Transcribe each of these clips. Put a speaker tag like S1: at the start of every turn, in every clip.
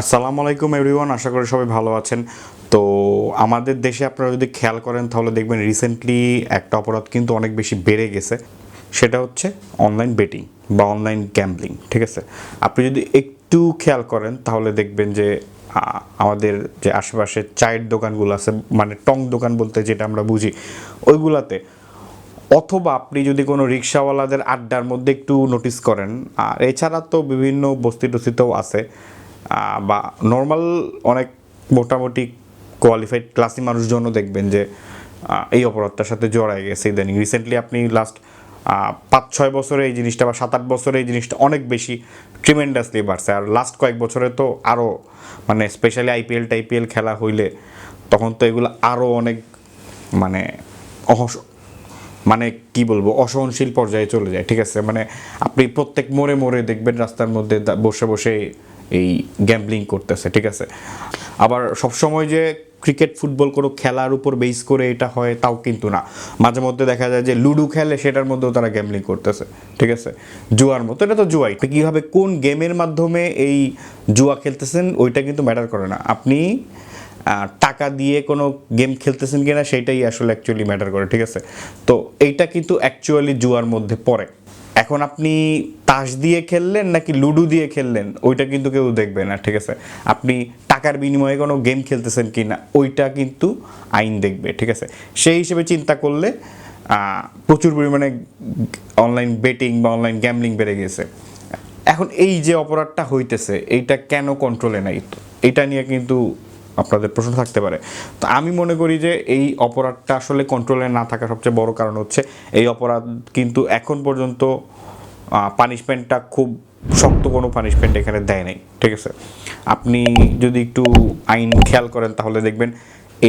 S1: আসসালামু আলাইকুম এভরিওয়ান, আশা করি সবাই ভালো আছেন। তো আমাদের দেশে আপনারা যদি খেয়াল করেন, তাহলে দেখবেন রিসেন্টলি একটা অপরাধ কিন্তু অনেক বেশি বেড়ে গেছে। সেটা হচ্ছে অনলাইন বেটিং বা অনলাইন গ্যাম্বলিং ঠিক আছে? আপনি যদি একটু খেয়াল করেন, তাহলে দেখবেন যে আমাদের যে আশেপাশে চায়ের দোকানগুলো আছে মানে টং দোকান বলতে যেটা আমরা বুঝি, ওইগুলাতে। অথবা আপনি যদি কোনো রিক্সাওয়ালাদের আড্ডার মধ্যে একটু নোটিস করেন, আর এছাড়া তো বিভিন্ন বস্তি টস্তিতেও আছে বা নর্মাল অনেক মোটামুটি কোয়ালিফাইড ক্লাসি মানুষজনও দেখবেন যে এই অপরাধটার সাথে জড়ায় গেছে ইদানিং। রিসেন্টলি আপনি লাস্ট পাঁচ ছয় বছরে এই জিনিসটা বা সাত আট বছরে এই জিনিসটা অনেক বেশি ট্রিমেন্ডাসলি বাড়ছে। আর লাস্ট কয়েক বছরে তো আরও মানে স্পেশালি আইপিএল টাইপিএল খেলা হইলে তখন তো এগুলো আরও অনেক মানে অহস মানে কি বলব, অসহনশীল পর্যায়ে চলে যায়, ঠিক আছে? মানে আপনি প্রত্যেক মোড়ে মোড়ে দেখবেন রাস্তার মধ্যে বসে বসে এই গ্যাম্বলিং করতেছে, ঠিক আছে? আবার সবসময় যে ক্রিকেট ফুটবল কোনো খেলার উপর বেস করে এটা হয় তাও কিন্তু না। মাঝে মধ্যে দেখা যায় যে লুডো খেলে সেটার মধ্যেও তারা গ্যাম্বলিং করতেছে, ঠিক আছে? জুয়ার মতো, এটা তো জুয়াই। কীভাবে কোন গেমের মাধ্যমে এই জুয়া খেলতেছেন ওইটা কিন্তু ম্যাটার করে না। আপনি টাকা দিয়ে কোনো গেম খেলতেছেন কিনা সেটাই আসলে অ্যাকচুয়ালি ম্যাটার করে, ঠিক আছে? তো এইটা কিন্তু অ্যাকচুয়ালি জুয়ার মধ্যে পড়ে। এখন আপনি তাস দিয়ে খেললেন নাকি লুডো দিয়ে খেললেন? ওইটা কিন্তু কেউ দেখবে না, ঠিক আছে? আপনি টাকার বিনিময়ে কোনো গেম খেলতেছেন কি না ওইটা কিন্তু আইন দেখবে, ঠিক আছে? সেই হিসেবে চিন্তা করলে প্রচুর পরিমাণে অনলাইন বেটিং বা অনলাইন গ্যামলিং বেড়ে গেছে। এখন এই যে অপরাধটা হইতেছে, এইটা কেন কন্ট্রোলে নাই? এটা নিয়ে কিন্তু আপনাদের প্রশ্ন থাকতে পারে। তো আমি মনে করি যে এই অপরাধটা আসলে কন্ট্রোলে না থাকা সবচেয়ে বড় কারণ হচ্ছে এই অপরাধ কিন্তু এখন পর্যন্ত পানিশমেন্টটা খুব শক্ত কোনো পানিশমেন্ট এখানে দেয় নাই, ঠিক আছে? আপনি যদি একটু আইন খেয়াল করেন তাহলে দেখবেন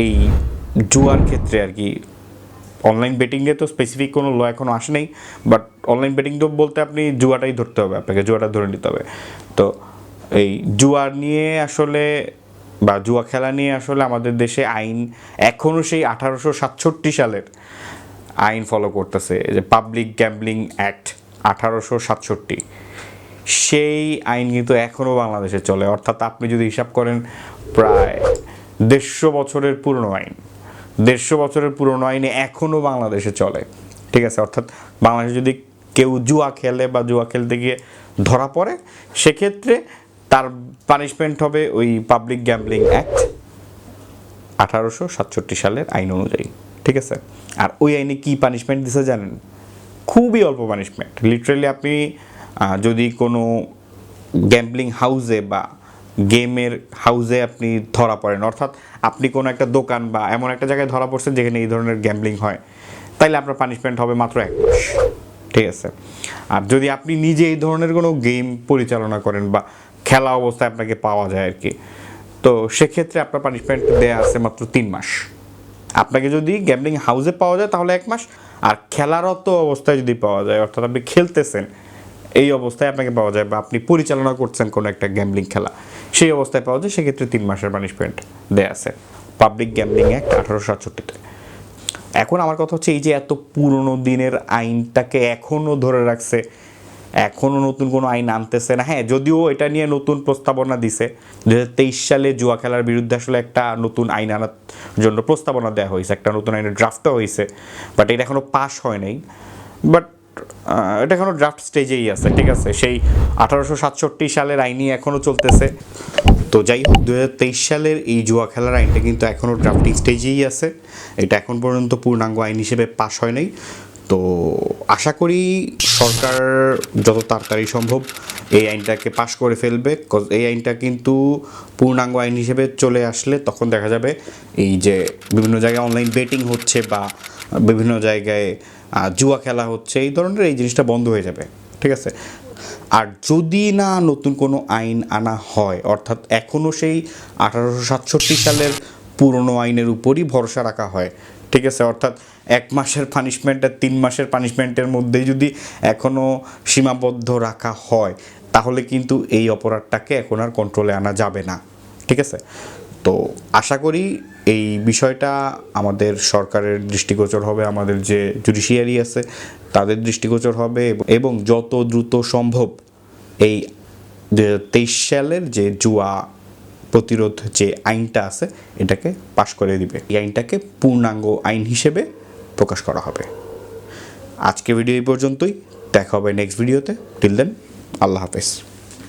S1: এই জুয়ার ক্ষেত্রে আর কি অনলাইন বেটিংয়ে তো স্পেসিফিক কোনো ল এখনও আসে নাই বাট অনলাইন বেটিং তো বলতে আপনি জুয়াটাই ধরতে হবে, আপনাকে জুয়াটা ধরে নিতে হবে। তো এই জুয়ার নিয়ে আসলে বা জুয়া খেলা নিয়ে আসলে আমাদের দেশে আইন এখনও সেই আঠারোশো সাতষট্টি সালের আইন ফলো করতেছে যে পাবলিক গ্যাম্বলিং অ্যাক্ট আঠারোশো সাতষট্টি। সেই আইন কিন্তু এখনও বাংলাদেশে চলে। অর্থাৎ আপনি যদি হিসাব করেন, প্রায় দেড়শো বছরের পুরনো আইন। দেড়শো বছরের পুরনো আইনে এখনও বাংলাদেশে চলে। ঠিক আছে? অর্থাৎ বাংলাদেশে যদি কেউ জুয়া খেলে বা জুয়া খেলতে গিয়ে ধরা পড়ে, সেক্ষেত্রে তার পানিশমেন্ট হবে ওই পাবলিক গ্যাম্বলিং অ্যাক্ট আঠারোশো সাতষট্টি সালের আইন অনুযায়ী, ঠিক আছে? আর ওই আইনে কি পানিশমেন্ট দিছে জানেন? খুবই অল্প পানিশমেন্ট লিটারেলি আপনি যদি কোনো গ্যাম্বলিং হাউসে বা গেমের হাউসে আপনি ধরা পড়েন, অর্থাৎ আপনি কোনো একটা দোকান বা এমন একটা জায়গায় ধরা পড়ছেন যেখানে এই ধরনের গ্যাম্বলিং হয়, তাইলে আপনার পানিশমেন্ট হবে মাত্র এক মাস, ঠিক আছে? আর যদি আপনি নিজে এই ধরনের কোনো গেম পরিচালনা করেন বা খেলা অবস্থায় আপনাকে পাওয়া যায় আর কি। তো সেক্ষেত্রে আপনার পানিশমেন্ট দেয়া আছে মাত্র তিন মাস। আপনাকে যদি গ্যামলিং হাউসে পাওয়া যায় তাহলে এক মাস, আর খেলারত অবস্থায় যদি পাওয়া যায়, অর্থাৎ আপনি খেলতেছেন, এই অবস্থায় আপনাকে পাওয়া যায় বা আপনি পরিচালনা করছেন কোনো একটা গ্যামলিং খেলা, সেই অবস্থায় পাওয়া যায়, সেক্ষেত্রে তিন মাসের পানিশমেন্ট দেয়া আছে। পাবলিক গ্যামলিং অ্যাক্ট আঠারোশো সাতষট্টিতে। এখন আমার কথা হচ্ছে, এই যে এত পুরনো দিনের আইনটাকে এখনও ধরে রাখছে এখনও নতুন কোনো আইন আনতেছে না। হ্যাঁ যদিও এটা নিয়ে নতুন প্রস্তাবনা দিছে। দু হাজার তেইশ সালে জুয়া খেলার বিরুদ্ধে আসলে একটা নতুন আইন আনার জন্য প্রস্তাবনা দেওয়া হয়েছে। একটা নতুন আইনের ড্রাফটও হয়েছে। বাট এটা এখনও পাস হয় নাই। বাট এটা এখনও ড্রাফট স্টেজেই আছে, ঠিক আছে? সেই আঠারোশো সাতষট্টি সালের আইনই এখনও চলতেছে। তো যাই হোক দুই হাজার তেইশ সালের এই জুয়া খেলার আইনটা কিন্তু এখনও ড্রাফটিং স্টেজেই আছে। এটা এখন পর্যন্ত পূর্ণাঙ্গ আইন হিসেবে পাশ হয় নাই। তো আশা করি সরকার যত তাড়াতাড়ি সম্ভব এই আইনটাকে পাশ করে ফেলবে এই আইনটা কিন্তু পূর্ণাঙ্গ আইন হিসেবে চলে আসলে তখন দেখা যাবে এই যে বিভিন্ন জায়গায় অনলাইন বেটিং হচ্ছে বা বিভিন্ন জায়গায় জুয়া খেলা হচ্ছে, এই ধরনের এই জিনিসটা বন্ধ হয়ে যাবে, ঠিক আছে? আর যদি না নতুন কোনো আইন আনা হয়, অর্থাৎ এখনও সেই আঠারোশো সাতষট্টি সালের পুরনো আইনের উপরই ভরসা রাখা হয়। ঠিক আছে? অর্থাৎ এক মাসের পানিশমেন্ট আর তিন মাসের পানিশমেন্টের মধ্যেই যদি এখনও সীমাবদ্ধ রাখা হয়, তাহলে কিন্তু এই অপরাধটাকে এখন আর কন্ট্রোলে আনা যাবে না। ঠিক আছে? তো আশা করি এই বিষয়টা আমাদের সরকারের দৃষ্টিগোচর হবে, আমাদের যে জুডিশিয়ারি আছে, তাদের দৃষ্টিগোচর হবে এবং- যত দ্রুত সম্ভব এই তেইশ সালের যে জুয়া প্রতিরোধ যে আইনটা আছে, এটাকে পাশ করে দিবে। এই আইনটাকে পূর্ণাঙ্গ আইন হিসেবে প্রকাশ করা হবে। আজকে ভিডিও এই পর্যন্তই। দেখা হবে নেক্সট ভিডিওতে টিল দেন আল্লাহ হাফেজ।